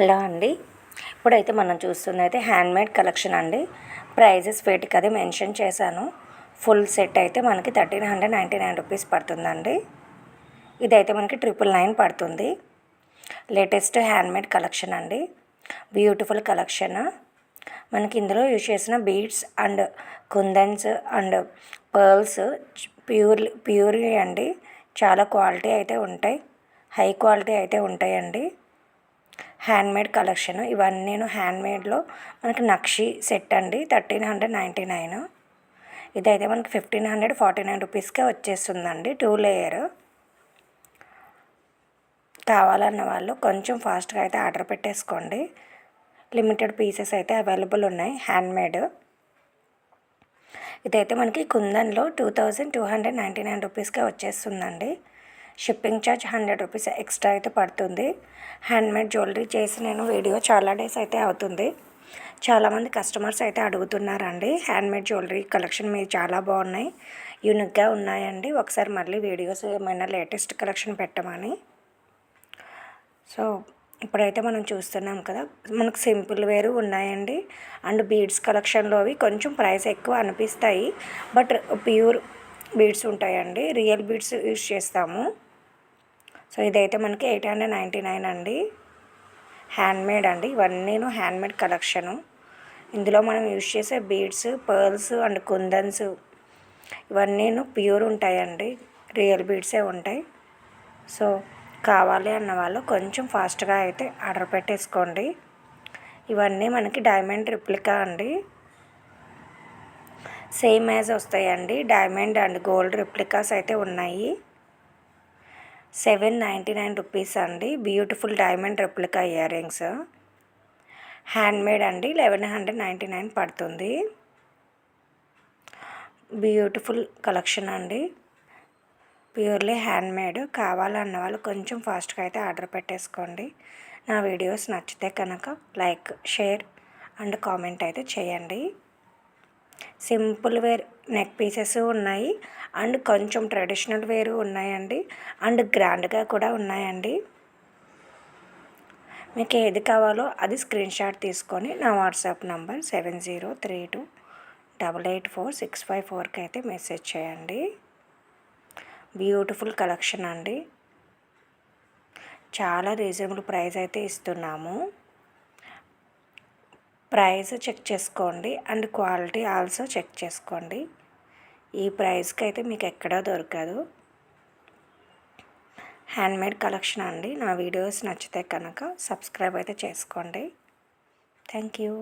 Hello అండి. ఇప్పుడైతే మనం చూస్తున్నది హ్యాండ్మేడ్ కలెక్షన్ అండి. ప్రైజెస్ వీటికి అది మెన్షన్ చేశాను. ఫుల్ సెట్ అయితే మనకి thirteen hundred ninety nine rupees పడుతుందండి. ఇదైతే మనకి ట్రిపుల్ నైన్ పడుతుంది. లేటెస్ట్ హ్యాండ్మేడ్ కలెక్షన్ అండి. Beautiful collection. మనకి ఇందులో యూజ్ చేసిన beads and kundans and pearls pure pure అండి. చాలా క్వాలిటీ అయితే ఉంటాయి. హై క్వాలిటీ అయితే ఉంటాయండి. హ్యాండ్మేడ్ కలెక్షన్ ఇవన్నీ నేను హ్యాండ్మేడ్లో మనకి నక్షి సెట్ అండి. థర్టీన్ హండ్రెడ్ నైంటీ నైన్ ఇదైతే మనకి ఫిఫ్టీన్ హండ్రెడ్ ఫార్టీ నైన్ రూపీస్కే వచ్చేస్తుందండి. టూ లేయర్ కావాలన్న వాళ్ళు కొంచెం ఫాస్ట్గా అయితే ఆర్డర్ పెట్టేసుకోండి. లిమిటెడ్ పీసెస్ అయితే అవైలబుల్ ఉన్నాయి హ్యాండ్మేడ్ ఇదైతే మనకి కుందన్లో two thousand two hundred ninety nine రూపీస్కే వచ్చేస్తుందండి. Shipping charge hundred rupees extra అయితే పడుతుంది. హ్యాండ్మేడ్ జ్యువెలరీ చేసి నేను వీడియో చాలా డేస్ అయితే అవుతుంది. చాలామంది కస్టమర్స్ అయితే అడుగుతున్నారండి హ్యాండ్మేడ్ జ్యువెలరీ కలెక్షన్ మీరు చాలా బాగున్నాయి యూనిక్గా ఉన్నాయండి ఒకసారి మళ్ళీ వీడియోస్ ఏమైనా లేటెస్ట్ కలెక్షన్ పెట్టమని. సో ఇప్పుడైతే మనం చూస్తున్నాం కదా మనకు సింపుల్ వేరు ఉన్నాయండి. అండ్ బీడ్స్ కలెక్షన్లో అవి కొంచెం ప్రైస్ ఎక్కువ అనిపిస్తాయి బట్ ప్యూర్ బీడ్స్ ఉంటాయండి. రియల్ బీడ్స్ యూజ్ చేస్తాము. సో ఇదైతే మనకి ఎయిట్ హండ్రెడ్ నైంటీ నైన్ అండి. హ్యాండ్మేడ్ అండి. ఇవన్నీ హ్యాండ్మేడ్ కలెక్షను. ఇందులో మనం యూజ్ చేసే బీడ్స్ పర్ల్స్ అండ్ కుందన్స్ ఇవన్నీ ప్యూర్ ఉంటాయండి. రియల్ బీడ్సే ఉంటాయి. సో కావాలి అన్న వాళ్ళు కొంచెం ఫాస్ట్గా అయితే ఆర్డర్ పెట్టేసుకోండి. ఇవన్నీ మనకి డైమండ్ రిప్లికా అండి. సేమ్ యాజ్ వస్తాయండి. డైమండ్ అండ్ గోల్డ్ రిప్లికాస్ అయితే ఉన్నాయి. సెవెన్ నైంటీ నైన్ రూపీస్ అండి. Beautiful diamond replica earrings. Handmade అండి. లెవెన్ హండ్రెడ్ నైంటీ నైన్ పడుతుంది. బ్యూటిఫుల్ కలెక్షన్ అండి. ప్యూర్లీ హ్యాండ్మేడ్ కావాలన్న వాళ్ళు కొంచెం ఫాస్ట్గా అయితే ఆర్డర్ పెట్టేసుకోండి. నా వీడియోస్ నచ్చితే కనుక లైక్ షేర్ అండ్ కామెంట్ అయితే చేయండి. సింపుల్ వేర్ నెక్ పీసెస్ ఉన్నాయి. అండ్ కొంచెం ట్రెడిషనల్ వేరు ఉన్నాయండి. అండ్ గ్రాండ్గా కూడా ఉన్నాయండి. మీకు ఏది కావాలో అది స్క్రీన్ షాట్ తీసుకొని నా WhatsApp number seven zero three two double eight four six five ఫోర్కి అయితే మెసేజ్ చేయండి. బ్యూటిఫుల్ కలెక్షన్ అండి. చాలా రీజనబుల్ ప్రైస్ అయితే ఇస్తున్నాము. ప్రైస్ చెక్ చేసుకోండి అండ్ క్వాలిటీ ఆల్సో చెక్ చేసుకోండి. ఈ ప్రైస్కి అయితే మీకు ఎక్కడా దొరకదు. హ్యాండ్మేడ్ కలెక్షన్ అండి. నా వీడియోస్ నచ్చితే కనుక సబ్స్క్రైబ్ అయితే చేసుకోండి. Thank you.